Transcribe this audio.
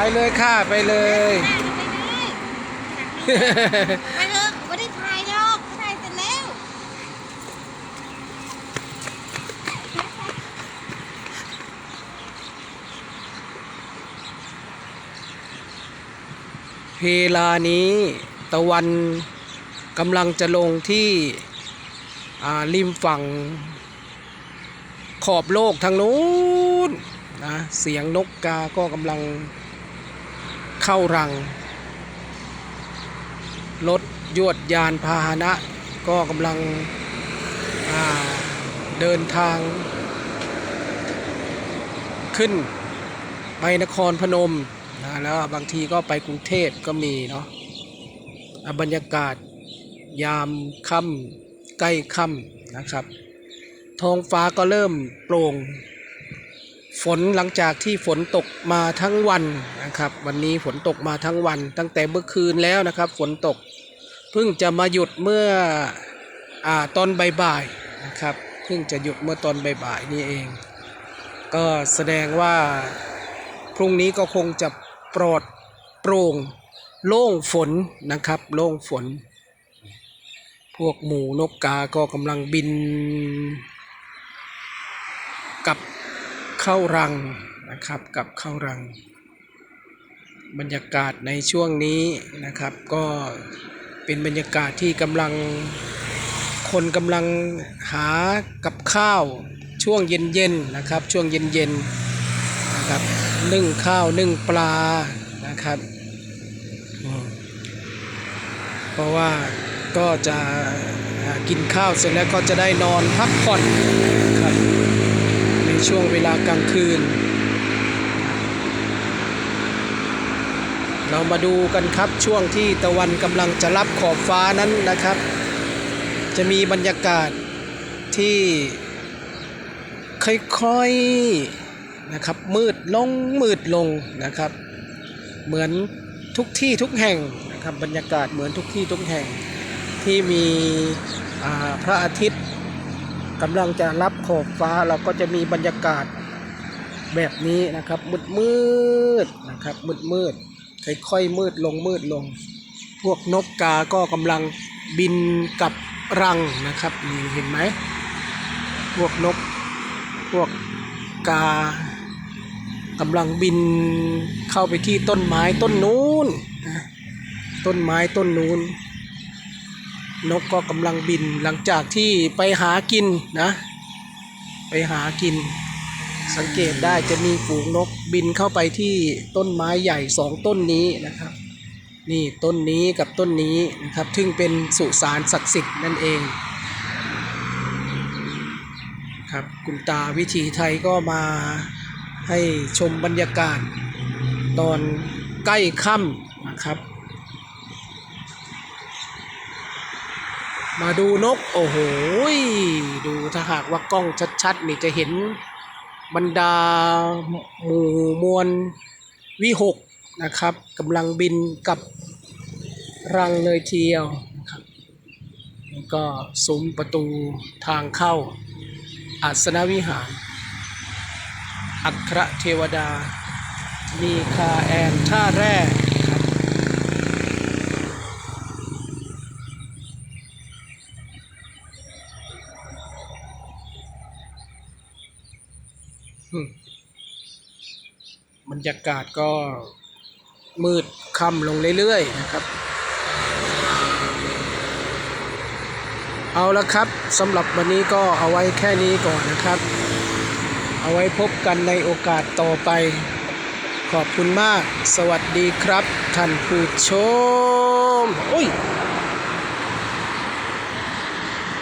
ไปเลยค่ะ ไปเลย ไปเถอะไม่ได้ถ่ายหรอกถ่ายเสร็จแล้ว เวลานี้ตะวันกำลังจะลงที่อ่าริมฝั่งขอบโลกทางนู้นนะเสียงนกกาก็กำลัง เข้ารัง รถยวดยานพาหนะ ก็กำลังเดินทาง ขึ้นไปนครพนมนะแล้วบางทีก็ไปกรุงเทพก็มีเนาะอะบรรยากาศยามค่ำใกล้ค่ำนะครับ ท้องฟ้าก็เริ่มโปร่ง ฝนหลังจากที่ฝนตกมาทั้งวันนะครับ วันนี้ฝนตกมาทั้งวัน ตั้งแต่เมื่อคืนแล้วนะครับ ฝนตกเพิ่งจะมาหยุดเมื่ออตอนบ่ายๆนะครับเพิ่งจะหยุดเมื่อตอนบ่ายๆนี่เอง ก็แสดงว่าพรุ่งนี้ก็คงจะปลอดโปร่งโล่งฝนนะครับ โล่งฝน พวกหมูนกกาก็กำลังบินกลับ เข้ารังนะครับกับเข้ารัง บรรยากาศในช่วงนี้นะครับ ก็เป็นบรรยากาศที่กำลังคนกำลังหากับข้าวช่วงเย็นๆนะครับ ช่วงเย็นๆนะครับนึ่งข้าวนึ่งปลานะครับเพราะว่าก็จะกินข้าวเสร็จแล้วก็จะได้นอนพักผ่อน ช่วงเวลากลางคืน เรามาดูกันครับช่วงที่ตะวันกำลังจะรับขอบฟ้านั้นนะครับ จะมีบรรยากาศที่ค่อยๆนะครับมืดลงมืดลงนะครับ เหมือนทุกที่ทุกแห่งนะครับบรรยากาศเหมือนทุกที่ทุกแห่งที่มีพระอาทิตย์ กำลังจะรับขอบฟ้าเราก็จะมีบรรยากาศแบบนี้นะครับ มืดมืดนะครับ มืดมืดค่อยๆมืดลงมืดลง พวกนกกาก็กำลังบินกับรังนะครับนี่เห็นไหมพวกนกพวกกากำลังบินเข้าไปที่ต้นไม้ต้นนู้นต้นไม้ต้นนู้น นกก็กำลังบินหลังจากที่ไปหากินนะ ไปหากิน สังเกตได้จะมีฝูงนกบินเข้าไปที่ต้นไม้ใหญ่สองต้นนี้นะครับ นี่ต้นนี้กับต้นนี้นะครับซึ่งเป็นสุสานศักดิ์สิทธิ์นั่นเองครับคุณตาวิถีไทยก็มาให้ชมบรรยากาศ ตอนใกล้ค่ำนะครับ มาดูนก โอ้โห ดูถ้าหากว่ากล้องชัดๆ นี่จะเห็นบรรดาหมู่มวลวิหกนะครับกำลังบินกับรังเลยทีเดียวนะครับแล้วก็ซุ้มประตูทางเข้าอาสนวิหาร อัครเทวดา มีคาแอนท่าแร่ครับ อืม บรรยากาศก็มืดค่ำลงเรื่อยๆนะครับ เอาละครับสำหรับวันนี้ก็เอาไว้แค่นี้ก่อนนะครับ เอาไว้พบกันในโอกาสต่อไป ขอบคุณมาก สวัสดีครับท่านผู้ชม โอ้ย